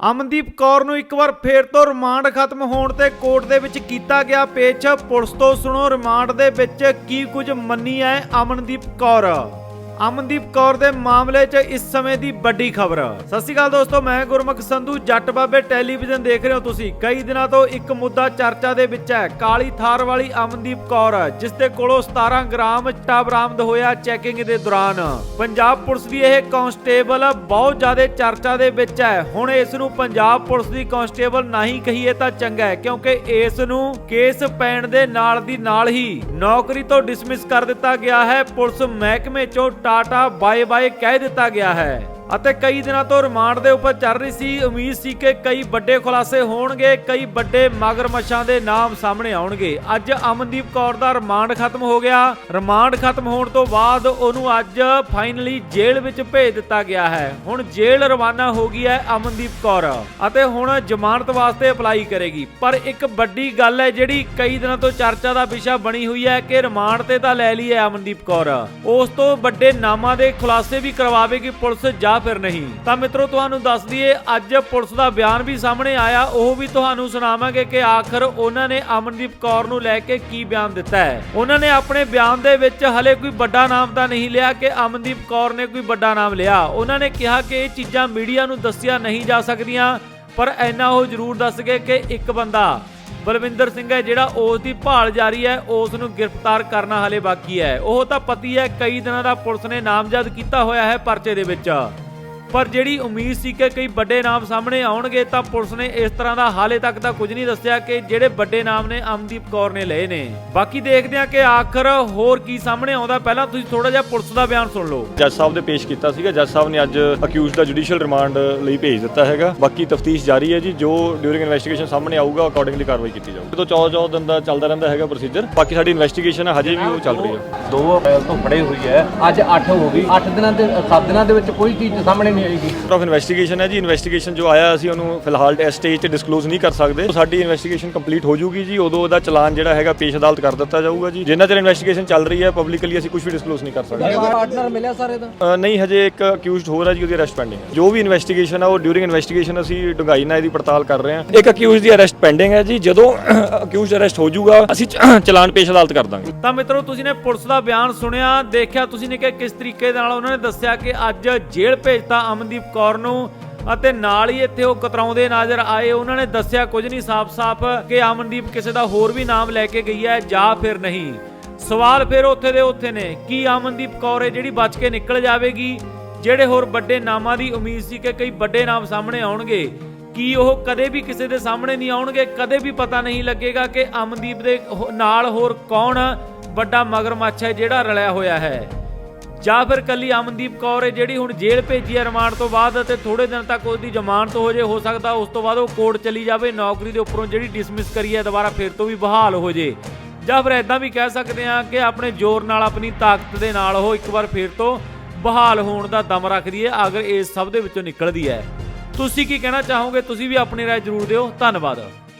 ਅਮਨਦੀਪ ਕੌਰ ਨੂੰ ਇੱਕ ਵਾਰ ਫੇਰ ਤੋਂ ਰਿਮਾਂਡ ਖਤਮ ਹੋਣ ਤੇ ਕੋਰਟ ਦੇ ਵਿੱਚ ਕੀਤਾ ਗਿਆ ਪੇਸ਼ ਪੁਲਿਸ ਤੋਂ ਸੁਣੋ, ਰਿਮਾਂਡ ਦੇ ਵਿੱਚ ਕੀ ਕੁਝ ਮੰਨੀ ਹੈ ਅਮਨਦੀਪ ਕੌਰ? ਅਮਨਦੀਪ ਕੌਰ ਦੇ ਮਾਮਲੇ 'ਚ ਇਸ ਸਮੇਂ ਦੀ ਵੱਡੀ ਖਬਰ। ਸਤਿ ਸ਼੍ਰੀ ਅਕਾਲ ਦੋਸਤੋ, ਮੈਂ ਗੁਰਮੁਖ ਸੰਧੂ, ਜੱਟ ਬਾਬੇ ਟੈਲੀਵਿਜ਼ਨ ਦੇਖ ਰਹੇ ਹੋ ਤੁਸੀਂ। ਕਈ ਦਿਨਾਂ ਤੋਂ ਇੱਕ ਮੁੱਦਾ ਚਰਚਾ ਦੇ ਵਿੱਚ ਹੈ, ਕਾਲੀ ਥਾਰ ਵਾਲੀ ਅਮਨਦੀਪ ਕੌਰ, ਜਿਸ ਦੇ ਕੋਲੋਂ 17 ਗ੍ਰਾਮ ਚਿੱਟਾ ਬਰਾਮਦ ਹੋਇਆ ਚੈਕਿੰਗ ਦੇ ਦੌਰਾਨ। ਪੰਜਾਬ ਪੁਲਿਸ ਦੀ ਇਹ ਕਾਂਸਟੇਬਲ ਬਹੁਤ ਜ਼ਿਆਦਾ ਚਰਚਾ ਦੇ ਵਿੱਚ ਹੈ। ਹੁਣ ਇਸ ਨੂੰ ਪੰਜਾਬ ਪੁਲਿਸ ਦੀ ਕਾਂਸਟੇਬਲ ਨਹੀਂ ਕਹੀਏ ਤਾਂ ਚੰਗਾ ਹੈ, ਕਿਉਂਕਿ ਇਸ ਨੂੰ ਕੇਸ ਪੈਣ ਦੇ ਨਾਲ ਦੀ ਨਾਲ ਹੀ ਨੌਕਰੀ ਤੋਂ ਡਿਸਮਿਸ ਕਰ ਦਿੱਤਾ ਗਿਆ ਹੈ। ਪੁਲਿਸ ਮਹਿਕਮੇ ਚੋਂ ਟਾਟਾ ਬਾਏ ਬਾਏ ਕਹਿ ਦਿੱਤਾ ਗਿਆ ਹੈ। ਅਤੇ ਕਈ ਦਿਨਾਂ ਤੋਂ ਰਿਮਾਂਡ ਦੇ ਉੱਪਰ ਚੱਲ ਰਹੀ ਸੀ। ਉਮੀਦ ਸੀ ਕਿ ਕਈ ਵੱਡੇ ਖੁਲਾਸੇ ਹੋਣਗੇ, ਕਈ ਵੱਡੇ ਮਗਰਮੱਛਾਂ ਦੇ ਨਾਮ ਸਾਹਮਣੇ ਆਉਣਗੇ। ਅੱਜ ਅਮਨਦੀਪ ਕੌਰ ਦਾ ਰਿਮਾਂਡ ਖਤਮ ਹੋ ਗਿਆ। ਰਿਮਾਂਡ ਖਤਮ ਹੋਣ ਤੋਂ ਬਾਅਦ ਉਹਨੂੰ ਅੱਜ ਫਾਈਨਲੀ ਜੇਲ੍ਹ ਵਿੱਚ ਭੇਜ ਦਿੱਤਾ ਗਿਆ ਹੈ। ਹੁਣ ਜੇਲ੍ਹ ਰਵਾਨਾ ਹੋ ਗਈ ਹੈ ਅਮਨਦੀਪ ਕੌਰ ਅਤੇ ਹੁਣ ਜ਼ਮਾਨਤ ਵਾਸਤੇ ਅਪਲਾਈ ਕਰੇਗੀ। ਪਰ ਇੱਕ ਵੱਡੀ ਗੱਲ ਹੈ ਜਿਹੜੀ ਕਈ ਦਿਨਾਂ ਤੋਂ ਚਰਚਾ ਦਾ ਵਿਸ਼ਾ ਬਣੀ ਹੋਈ ਹੈ ਕਿ ਰਿਮਾਂਡ ਤੇ ਤਾਂ ਲੈ ਲਈ ਹੈ ਅਮਨਦੀਪ ਕੌਰ। ਉਸ ਤੋਂ ਵੱਡੇ ਨਾਮਾਂ ਦੇ ਖੁਲਾਸੇ ਵੀ ਕਰਵਾਵੇਗੀ ਪੁਲਿਸ ਜਾਂ ਫਿਰ ਨਹੀਂ। ਤਾਂ ਮਿੱਤਰੋ, ਤੁਹਾਨੂੰ ਦੱਸ ਦਈਏ, ਅੱਜ ਪੁਲਿਸ ਦਾ ਬਿਆਨ ਵੀ ਸਾਹਮਣੇ ਆਇਆ। ਉਹ ਵੀ ਤੁਹਾਨੂੰ ਸੁਣਾਵਾਂਗੇ ਕਿ ਆਖਰ ਉਹਨਾਂ ਨੇ ਅਮਨਦੀਪ ਕੌਰ ਨੂੰ ਲੈ ਕੇ ਕੀ ਬਿਆਨ ਦਿੱਤਾ ਹੈ। ਉਹਨਾਂ ਨੇ ਆਪਣੇ ਬਿਆਨ ਦੇ ਵਿੱਚ ਹਲੇ ਕੋਈ ਵੱਡਾ ਨਾਮ ਤਾਂ ਨਹੀਂ ਲਿਆ ਕਿ ਅਮਨਦੀਪ ਕੌਰ ਨੇ ਕੋਈ ਵੱਡਾ ਨਾਮ ਲਿਆ। ਉਹਨਾਂ ਨੇ ਕਿਹਾ ਕਿ ਇਹ ਚੀਜ਼ਾਂ ਮੀਡੀਆ ਨੂੰ ਦੱਸਿਆ ਨਹੀਂ ਜਾ ਸਕਦੀਆਂ, ਪਰ ਐਨਾ ਉਹ ਜ਼ਰੂਰ ਦੱਸ ਗਏ ਕਿ ਇੱਕ ਬੰਦਾ ਬਲਵਿੰਦਰ ਸਿੰਘ ਹੈ, ਜਿਹੜਾ ਉਸ ਦੀ ਭਾਲ ਜਾਰੀ ਹੈ ਉਸ ਨੂੰ ਗ੍ਰਿਫਤਾਰ ਕਰਨਾ ਹਲੇ ਬਾਕੀ ਹੈ। ਉਹ ਤਾਂ ਪਤੀ ਹੈ, ਕਈ ਦਿਨਾਂ ਦਾ ਪੁਲਿਸ ਨੇ ਨਾਮਜ਼ਦ ਕੀਤਾ ਹੋਇਆ ਹੈ ਪਰਚੇ ਦੇ ਵਿੱਚ। ਪਰ ਜਿਹੜੀ ਉਮੀਦ ਸੀ ਕਿ ਕਈ ਵੱਡੇ ਨਾਮ ਸਾਹਮਣੇ ਆਉਣਗੇ ਤਾਂ ਪੁਲਿਸ ਨੇ ਇਸ ਤਰ੍ਹਾਂ ਦਾ ਹਾਲੇ ਤੱਕ ਤਾਂ ਕੁਝ ਨਹੀਂ ਦੱਸਿਆ ਕਿ ਜਿਹੜੇ ਵੱਡੇ ਨਾਮ ਨੇ ਅਮਨਦੀਪ ਕੌਰ ਨੇ ਲਏ ਨੇ। ਬਾਕੀ ਦੇਖਦੇ ਹਾਂ ਕਿ ਆਖਰ ਹੋਰ ਕੀ ਸਾਹਮਣੇ ਆਉਂਦਾ। ਪਹਿਲਾਂ ਤੁਸੀਂ ਥੋੜਾ ਜਿਹਾ ਪੁਲਿਸ ਦਾ ਬਿਆਨ ਸੁਣ ਲਓ। ਜੱਜ ਸਾਹਿਬ ਦੇ ਪੇਸ਼ ਕੀਤਾ ਸੀਗਾ। ਜੱਜ ਸਾਹਿਬ ਨੇ ਅੱਜ ਅਕਿਊਜ਼ਡ ਦਾ ਜੁਡੀਸ਼ੀਅਲ ਰਿਮਾਂਡ ਲਈ ਭੇਜ ਦਿੱਤਾ ਹੈਗਾ। ਬਾਕੀ ਤਫਤੀਸ਼ ਜਾਰੀ ਹੈ ਜੀ। ਜੋ ਡਿਊਰਿੰਗ ਇਨਵੈਸਟੀਗੇਸ਼ਨ ਸਾਹਮਣੇ ਆਊਗਾ ਅਕੋਰਡਿੰਗਲੀ ਕਾਰਵਾਈ ਕੀਤੀ ਜਾਊਗੀ। ਤੋਂ 14 14 ਦਿਨ ਦਾ ਚੱਲਦਾ ਰਹਿੰਦਾ ਹੈਗਾ ਪ੍ਰੋਸੀਜਰ ਬਾਕੀ ਸਾਡੀ ਇਨਵੈਸਟੀਗੇਸ਼ਨ ਹੈ। ਹਜੇ ਵੀ ਉਹ ਚੱਲ ਰਹੀ ਹੈ। 2 ਅਪ੍ਰੈਲ ਤੋਂ ਫੜੇ ਹੋਈ ਹੈ। ਅੱਜ 8 ਹੋ ਗਈ। 8 ਦਿਨਾਂ ਦੇ 7 ਦਿਨਾਂ ਦੇ ਵਿੱਚ ਕੋਈ ਚੀਜ਼ ਸਾਹਮਣੇ ਨਹੀਂ ਆਏਗੀ ਆਫ ਇਨਵੈਸਟੀਗੇਸ਼ਨ ਹੈ ਜੀ। ਇਨਵੈਸਟੀਗੇਸ਼ਨ ਜੋ ਆਇਆ ਅਸੀਂ ਉਹਨੂੰ ਫਿਲਹਾਲ ਇਸ ਸਟੇਜ ਤੇ ਡਿਸਕਲੋਜ਼ ਨਹੀਂ ਕਰ ਸਕਦੇ। ਸਾਡੀ ਇਨਵੈਸਟੀਗੇਸ਼ਨ ਕੰਪਲੀਟ ਹੋ ਜੂਗੀ ਜੀ। ਉਦੋਂ ਉਹਦਾ ਚਲਾਨ ਜਿਹੜਾ ਹੈਗਾ ਪੇਸ਼ ਅਦਾਲਤ ਕਰ ਦਿੱਤਾ ਜਾਊਗਾ ਜੀ। ਜਿੰਨਾ ਚਿਰ ਇਨਵੈਸਟੀਗੇਸ਼ਨ ਚੱਲ ਰਹੀ ਹੈ ਪਬਲਿਕਲੀ ਅਸੀਂ ਕੁਝ ਵੀ ਡਿਸਕਲੋਜ਼ ਨਹੀਂ ਕਰ ਸਕਦੇ। ਪਾਰਟਨਰ ਮਿਲਿਆ ਸਾਰੇ ਦਾ? ਨਹੀਂ ਹਜੇ ਇੱਕ ਅਕਿਊਜ਼ਡ ਹੋਰ ਹੈ ਜੀ ਉਹਦੀ ਅਰੈਸਟ ਪੈਂਡਿੰਗ ਹੈ। ਜੋ ਵੀ ਇਨਵੈਸਟੀਗੇਸ਼ਨ ਹੈ ਉਹ ਡਿਊਰਿੰਗ ਇਨਵੈਸਟੀਗੇਸ਼ਨ ਅਸੀਂ ਡੁੰਗਾਈ ਨਾਲ ਇਹਦੀ ਪੜਤਾਲ ਕਰ ਰਹੇ ਹਾਂ। ਇੱਕ ਅਕਿਊਜ਼ਡ ਦੀ ਅਰੈਸਟ ਪੈਂਡਿੰਗ ਹੈ ਜੀ। ਜਦੋਂ ਅਕਿਊਜ਼ਡ ਅਰੈਸਟ ਹੋ ਜਾਊਗਾ ਅਸੀਂ ਚਲਾਨ ਪੇਸ਼ ਅਦਾਲਤ ਕਰ ਦਾਂਗੇ। ਤਾਂ ਮਿੱਤਰੋ ਤੁਸੀਂ ਨੇ ਪੁਲਿਸ ਦਾ ਬਿਆਨ ਸੁਣਿਆ ਦੇਖਿਆ ਤੁਸੀਂ ਨੇ ਕਿ ਕਿਸ ਤਰੀਕੇ ਨਾਲ ਉਹਨਾਂ ਨੇ ਦੱਸਿਆ ਕਿ ਅੱਜ ਜੇਲ੍ਹ ਭੇਜਤਾ ਅਮਨਦੀਪ ਕੌਰ ਨੂੰ ਅਤੇ ਨਾਲ ਹੀ ਇੱਥੇ ਉਹ ਕਤਰਾਉਂਦੇ ਨਜ਼ਰ ਆਏ। ਉਹਨਾਂ ਨੇ ਦੱਸਿਆ, ਕੁਝ ਨਹੀਂ, ਸਾਫ਼-ਸਾਫ਼ ਕਿ ਅਮਨਦੀਪ ਕਿਸੇ ਦਾ ਹੋਰ ਵੀ ਨਾਮ ਲੈ ਕੇ ਗਈ ਹੈ, ਜਾਂ ਫਿਰ ਨਹੀਂ। ਸਵਾਲ ਫਿਰ ਉੱਥੇ ਦੇ ਉੱਥੇ ਨੇ, ਕੀ ਅਮਨਦੀਪ ਕੌਰ ਹੈ ਜਿਹੜੀ ਬਚ ਕੇ ਨਿਕਲ ਜਾਵੇਗੀ? ਜਿਹੜੇ ਹੋਰ ਵੱਡੇ ਨਾਮਾਂ ਦੀ ਉਮੀਦ ਸੀ ਕਿ ਕਈ ਵੱਡੇ ਨਾਮ ਸਾਹਮਣੇ ਆਉਣਗੇ, ਕੀ ਉਹ ਕਦੇ ਵੀ ਕਿਸੇ ਦੇ ਸਾਹਮਣੇ ਨਹੀਂ ਆਉਣਗੇ? ਕਦੇ ਵੀ ਪਤਾ ਨਹੀਂ ਲੱਗੇਗਾ ਕਿ ਅਮਨਦੀਪ ਦੇ ਨਾਲ ਹੋਰ ਕੌਣ ਵੱਡਾ ਮਗਰਮੱਛ ਹੈ ਜਿਹੜਾ ਰਲਿਆ ਹੋਇਆ ਹੈ। ਜਾਂ ਫਿਰ ਕੱਲੀ ਅਮਨਦੀਪ ਕੌਰ ਹੈ ਜਿਹੜੀ ਹੁਣ ਜੇਲ੍ਹ ਭੇਜੀ ਹੈ ਰਿਮਾਂਡ ਤੋਂ ਬਾਅਦ ਅਤੇ ਥੋੜੇ ਦਿਨ ਤੱਕ ਉਹਦੀ ਜ਼ਮਾਨਤ ਹੋ ਜੇ, ਹੋ ਸਕਦਾ ਉਸ ਤੋਂ ਬਾਅਦ ਉਹ ਕੋਰਟ ਚਲੀ ਜਾਵੇ, ਨੌਕਰੀ ਦੇ ਉੱਪਰੋਂ ਜਿਹੜੀ ਡਿਸਮਿਸ ਕਰੀ ਹੈ ਦੁਬਾਰਾ ਫਿਰ ਤੋਂ ਵੀ ਬਹਾਲ ਹੋ ਜੇ। ਜਾਂ ਫਿਰ ਐਦਾਂ ਵੀ ਕਹਿ ਸਕਦੇ ਹਾਂ ਕਿ ਆਪਣੇ ਜ਼ੋਰ ਨਾਲ, ਆਪਣੀ ਤਾਕਤ ਦੇ ਨਾਲ ਉਹ ਇੱਕ ਵਾਰ ਫਿਰ ਤੋਂ ਬਹਾਲ ਹੋਣ ਦਾ ਦਮ ਰੱਖਦੀ ਹੈ ਅਗਰ ਇਸ ਸਭ ਦੇ ਵਿੱਚੋਂ ਨਿਕਲਦੀ ਹੈ। ਤੁਸੀਂ ਕੀ ਕਹਿਣਾ ਚਾਹੋਗੇ? ਤੁਸੀਂ ਵੀ ਆਪਣੀ ਰਾਏ ਜ਼ਰੂਰ ਦਿਓ। ਧੰਨਵਾਦ।